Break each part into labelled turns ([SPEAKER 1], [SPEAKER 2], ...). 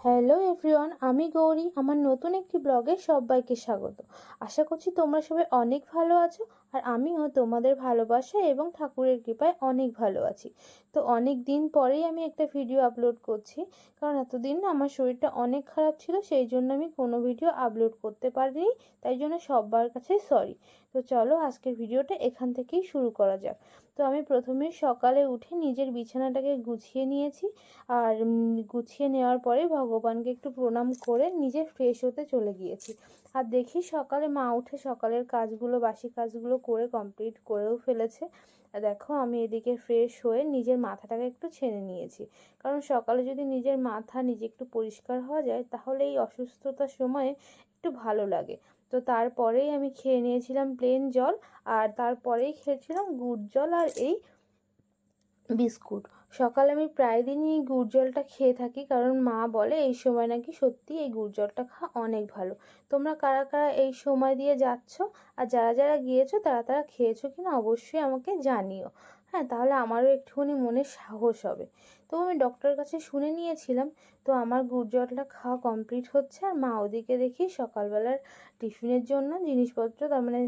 [SPEAKER 1] Hello everyone আমি গৌরী, আমার নতুন একটি ব্লগে সবাইকে স্বাগত। আশা করছি তোমরা সবাই অনেক ভালো আছো আর আমিও তোমাদের ভালোবাসা এবং ঠাকুরের কৃপায় অনেক ভালো আছি। তো অনেক দিন পরেই আমি একটা ভিডিও আপলোড করছি। কারণ এতদিন না আমার শরীরটা অনেক খারাপ ছিল, সেই জন্য আমি কোনো ভিডিও আপলোড করতে পারিনি। তাই জন্য সবার কাছে সরি তো চলো আজকের ভিডিওটা এখান থেকেই শুরু করা যাক। তো আমি প্রথমে সকালে উঠে নিজের বিছানাটাকে গুছিয়ে নিয়েছি। আর গুছিয়ে নেওয়ার পরে ভগবানকে একটু প্রণাম করে নিজে ফ্রেশ হতে চলে গিয়েছি। আর দেখি সকালে মা উঠে সকালের কাজগুলো, বাসি কাজগুলো করে কমপ্লিট করেও ফেলেছে। দেখো আমি এদিকে ফ্রেশ হয়ে নিজের মাথাটাকে একটু ছেড়ে নিয়েছি। কারণ সকালে যদি নিজের মাথা নিজে একটু পরিষ্কার হওয়া যায়, তাহলে এই অসুস্থতার সময়ে একটু ভালো লাগে। তো তারপরেই আমি খেয়ে নিয়েছিলাম প্লেন জল আর তারপরেই খেয়েছিলাম গুড় জল আর এই বিস্কুট। সকালে আমি প্রায় দিনই এই গুড় জলটা খেয়ে থাকি, কারণ মা বলে এই সময় নাকি সত্যি এই গুড় জলটা খাওয়া অনেক ভালো। তোমরা কারা কারা এই সময় দিয়ে যাচ্ছ আর যারা যারা গিয়েছো, তারা তারা খেয়েছো কিনা অবশ্যই আমাকে জানিও। হ্যাঁ তাহলে আমারও একটুখানি মনে সাহস হবে। তো আমি ডক্টরের কাছে শুনে নিয়েছিলাম, তো আমার গুড় জলটা খাওয়া কমপ্লিট হচ্ছে আর মা ওদিকে দেখি সকালবেলার টিফিনের জন্য জিনিসপত্র, তার মানে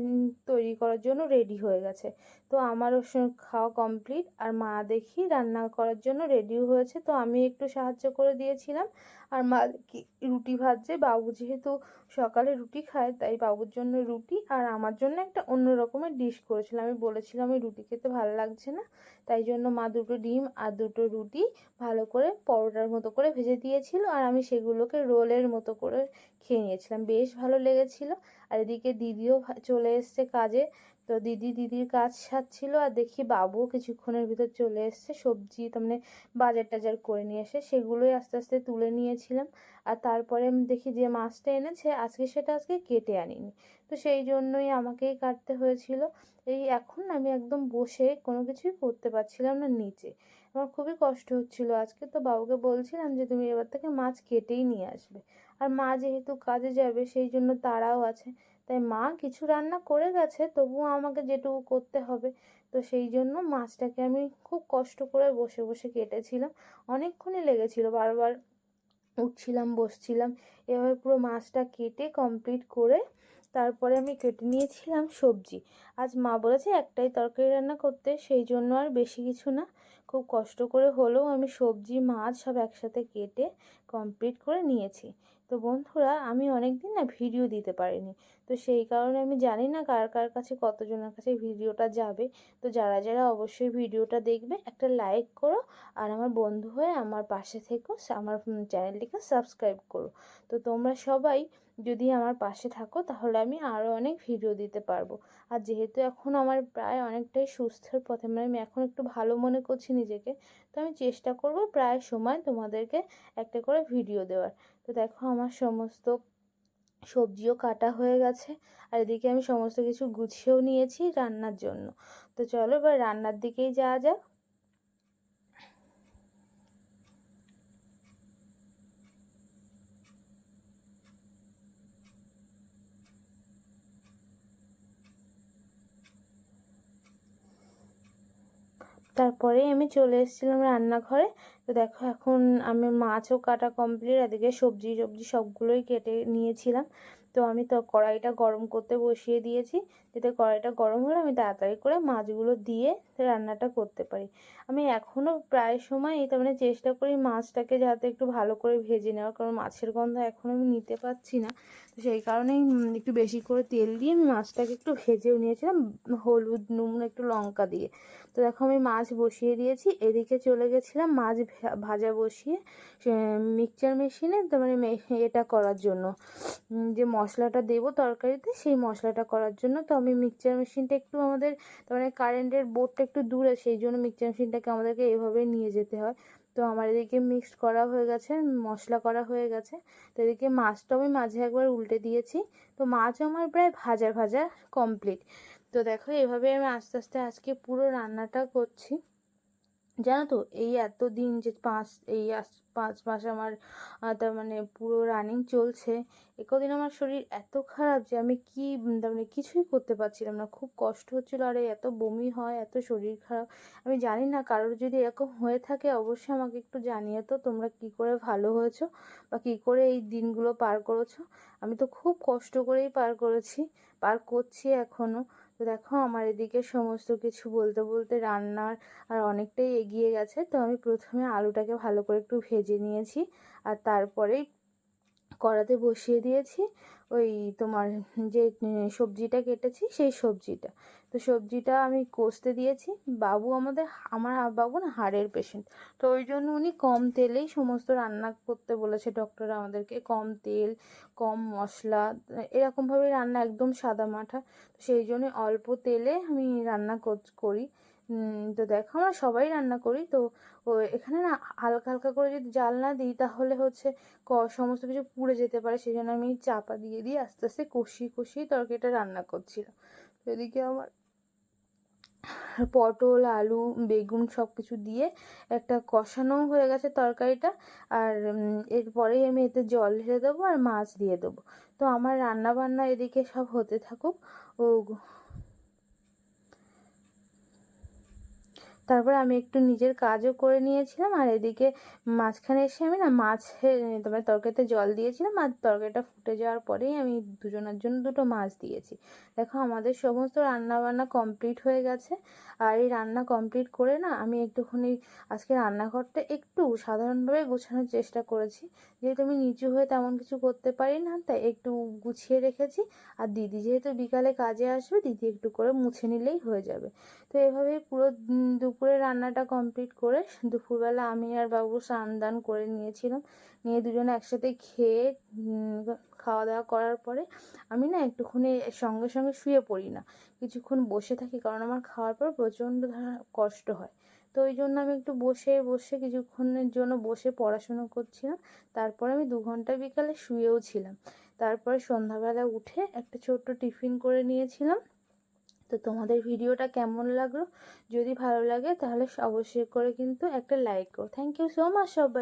[SPEAKER 1] তৈরি করার জন্য রেডি হয়ে গেছে। তো আমারও খাওয়া কমপ্লিট আর মা দেখি রান্না করার জন্য রেডিও হয়েছে। তো আমি একটু সাহায্য করে দিয়েছিলাম। আর মা দেখি রুটি ভাজছে। বাবু যেহেতু সকালে রুটি খায়, তাই বাবুর জন্য রুটি। আর আমার জন্য একটা অন্য রকমের ডিশ করেছিলাম আমি বলেছিলাম আমি রুটি খেতে ভালো লাগছে না। তাই জন্য মা দুটো ডিম আর দুটো রুটি ভালো করে পরোটার মতো করে ভেজে দিয়েছিল। আর আমি সেগুলোকে রোলের মতো করে খেয়ে নিয়েছিলাম। বেশ ভালো লেগেছিল। আর এদিকে দিদিও চলে এসছে কাজে। তো দিদি দিদির কাজ সারছিল। আর দেখি বাবুও কিছুক্ষণের ভিতর চলে এসছে। সবজি মানে বাজার টাজার করে নিয়ে এসে সেগুলোই আস্তে আস্তে তুলে নিয়েছিলাম। আর তারপরে দেখি যে মাছটা এনেছে, আজকে সেটা আজকে কেটে আনিনি। তো সেই জন্যই আমাকেই কাটতে হয়েছিল। এই এখন আমি একদম বসে কোনো কিছুই করতে পারছিলাম না নিচে। আমার খুবই কষ্ট হচ্ছিল। আজকে তো বাবুকে বলছিলাম যে, তুমি এবার থেকে মাছ কেটেই নিয়ে আসবে। আর মা যেহেতু কাজে যাবে, সেই জন্য তারাও আছে। তাই মা কিছু রান্না করে গেছে, তবুও আমাকে যেটুকু করতে হবে। তো সেই জন্য মাছটাকে আমি খুব কষ্ট করে বসে বসে কেটেছিলাম। অনেকক্ষণই লেগেছিল, বারবার উঠছিলাম, বসছিলাম। এভাবে পুরো মাছটা কেটে কমপ্লিট করে তারপরে আমি কেটে নিয়েছিলাম সবজি। আজ মা বলেছে, একটাই তরকারি রান্না করতে, সেই জন্য আর বেশি কিছু না। খুব কষ্ট করে হলেও আমি সবজি, মাছ সব একসাথে কেটে কমপ্লিট করে নিয়েছি। তো বন্ধুরা, আমি অনেক দিন না ভিডিও দিতে পারিনি। তো সেই কারণে আমি জানি না কার কার কাছে কতজনের কাছে ভিডিওটা যাবে। তো যারা যারা অবশ্যই ভিডিওটা দেখবে, একটা লাইক করো আর আমার বন্ধু হয়ে আমার পাশে থেকো, আমার চ্যানেলটিকে সাবস্ক্রাইব করো। তো তোমরা সবাই যদি আমার পাশে থাকো, তাহলে আমি আরও অনেক ভিডিও দিতে পারব। আর যেহেতু এখন আমার প্রায় অনেকটাই সুস্থের পথে মানে আমি এখন একটু ভালো মনে করছি নিজেকে, তো আমি চেষ্টা করব প্রায় সময় তোমাদেরকে একটা করে ভিডিও দেওয়ার। তো দেখো আমার সমস্ত সবজিও কাটা হয়ে গেছে, আর এদিকে আমি সমস্ত কিছু গুছিয়েও নিয়েছি রান্নার জন্য। তো চলো এবার রান্নার দিকেই যাওয়া যাক। তারপরে আমি চলে এসেছিলাম রান্নাঘরে। তো দেখো, এখন আমি মাছও কাটা কমপ্লিট এদিকে সবজি সবজি সবগুলোই কেটে নিয়েছিলাম। তো আমি তো কড়াইটা গরম করতে বসিয়ে দিয়েছি। যাতে কড়াইটা গরম হলে আমি তাড়াতাড়ি করে মাছগুলো দিয়ে রান্নাটা করতে পারি। আমি এখনও প্রায় সময় তার মানে চেষ্টা করি মাছটাকে যাতে একটু ভালো করে ভেজে নেওয়ার, কারণ মাছের গন্ধ এখন আমি নিতে পারছি না। তো সেই কারণেই একটু বেশি করে তেল দিয়ে আমি মাছটাকে একটু ভেজেও নিয়েছিলাম, হলুদ, নুন, একটু লঙ্কা দিয়ে। তো দেখো আমি মাছ বসিয়ে দিয়েছি, এদিকে চলে গেছিলাম মাছ ভাজা বসিয়ে মিক্সচার মেশিনে, তার মানে এটা করার জন্য। যে মশলাটা দেবো তরকারিতে, সেই মশলাটা করার জন্য। তো আমি মিক্সচার মেশিনটা একটু আমাদের মানে কারেন্টের বোর্ডটা একটু দূরে, সেই জন্য মিক্সচার মেশিনটাকে আমাদেরকে এভাবে নিয়ে যেতে হয়। তো আমার এদিকে মিক্সড করা হয়ে গেছে, মশলা করা হয়ে গেছে। তো এদিকে মাছটা আমি মাঝে একবার উল্টে দিয়েছি। তো মাছ আমার প্রায় ভাজা ভাজা কমপ্লিট তো দেখো এভাবে আমি আস্তে আস্তে আজকে পুরো রান্নাটা করছি। জানো তো, এই এত দিন যে পাঁচ, এই পাঁচ মাস আমার তার মানে পুরো রানিং চলছে এ কদিন আমার শরীর এত খারাপ যে আমি কি তার মানে কিছুই করতে পারছিলাম না। খুব কষ্ট হচ্ছিল, আর এত বমি হয়, এত শরীর খারাপ। আমি জানি না কারোর যদি এরকম হয়ে থাকে, অবশ্যই আমাকে একটু জানিয়ে তো তোমরা কি করে ভালো হয়েছো বা কি করে এই দিনগুলো পার করেছ। আমি তো খুব কষ্ট করেই পার করেছি, পার করছি এখনও। তো দেখো, আমার এদিকে সমস্ত কিছু বলতে বলতে রান্নার আর অনেকটাই এগিয়ে গেছে। তো আমি প্রথমে আলুটাকে ভালো করে একটু ভেজে নিয়েছি আর তারপরেই কড়াতে বসিয়ে দিয়েছি। ওই তোমার যে সবজিটা কেটেছি সেই সবজিটা। তো সবজিটা আমি কষতে দিয়েছি। বাবু আমাদের, আমার বাবু না হাড়ের পেশেন্ট তো ওই জন্য উনি কম তেলেই সমস্ত রান্না করতে বলেছে ডক্টর আমাদেরকে। কম তেল, কম মশলা এরকমভাবে রান্না একদম সাদা মাঠা। সেই জন্য অল্প তেলে আমি রান্না কর- তো দেখো আমরা সবাই রান্না করি। তো এখানে না হালকা হালকা করে যদি জাল না দিই তাহলে হচ্ছে ক সমস্ত কিছু পুড়ে যেতে পারে। সেই জন্য আমি চাপা দিয়ে দিয়ে আস্তে আস্তে কষিয়ে কষিয়ে তরকারিটা রান্না করছিলাম। এদিকে আমার পটল আলু বেগুন সব কিছু দিয়ে একটা কষানো হয়ে গেছে তরকারিটা। আর উম, এরপরেই আমি এতে জল ঢেলে দেবো আর মাছ দিয়ে দেবো। তো আমার রান্না বান্না এদিকে সব হতে থাকুক। ও তারপর আমি একটু নিজের কাজও করে নিয়েছিলাম আর এদিকে মাঝখানে এসে আমি না মাছে তোমার তরকারিতে জল দিয়েছিলাম আর তরকারিটা ফুটে যাওয়ার পরেই আমি দুজনের জন্য দুটো মাছ দিয়েছি। দেখো আমাদের সমস্ত রান্না বান্না কমপ্লিট হয়ে গেছে আর এই রান্না কমপ্লিট করে না আমি একটুখানি আজকে রান্নাঘরটা একটু সাধারণভাবে গোছানোর চেষ্টা করেছি। যেহেতু আমি নিচু হয়ে তেমন কিছু করতে পারি না তাই একটু গুছিয়ে রেখেছি আর দিদি যেহেতু বিকালে কাজে আসবে দিদি একটু করে মুছে নিলেই হয়ে যাবে। তো এভাবেই পুরো উম, দুপুরে রান্নাটা কমপ্লিট করে দুপুরবেলা আমি আর বাবু স্নান দান করে নিয়েছিলাম। নিয়ে দুজনে একসাথে খেয়ে খাওয়া দাওয়া করার পরে আমি না একটুখানি সঙ্গে সঙ্গে শুয়ে পড়ি না। কিছুক্ষণ বসে থাকি কারণ আমার খাওয়ার পর প্রচণ্ড কষ্ট হয়। তো ওই জন্য আমি একটু বসে বসে কিছুক্ষণের জন্য বসে পড়াশুনো করছিলাম। তারপরে আমি দু ঘণ্টা বিকালে শুয়েও ছিলাম। তারপরে সন্ধ্যাবেলা উঠে একটা ছোট্ট টিফিন করে নিয়েছিলাম। তো তোমাদের ভিডিওটা কেমন লাগল? যদি ভালো লাগে তাহলে অবশ্যই করে কিন্তু একটা লাইক করো। থ্যাংক ইউ সো মাচ সবাই।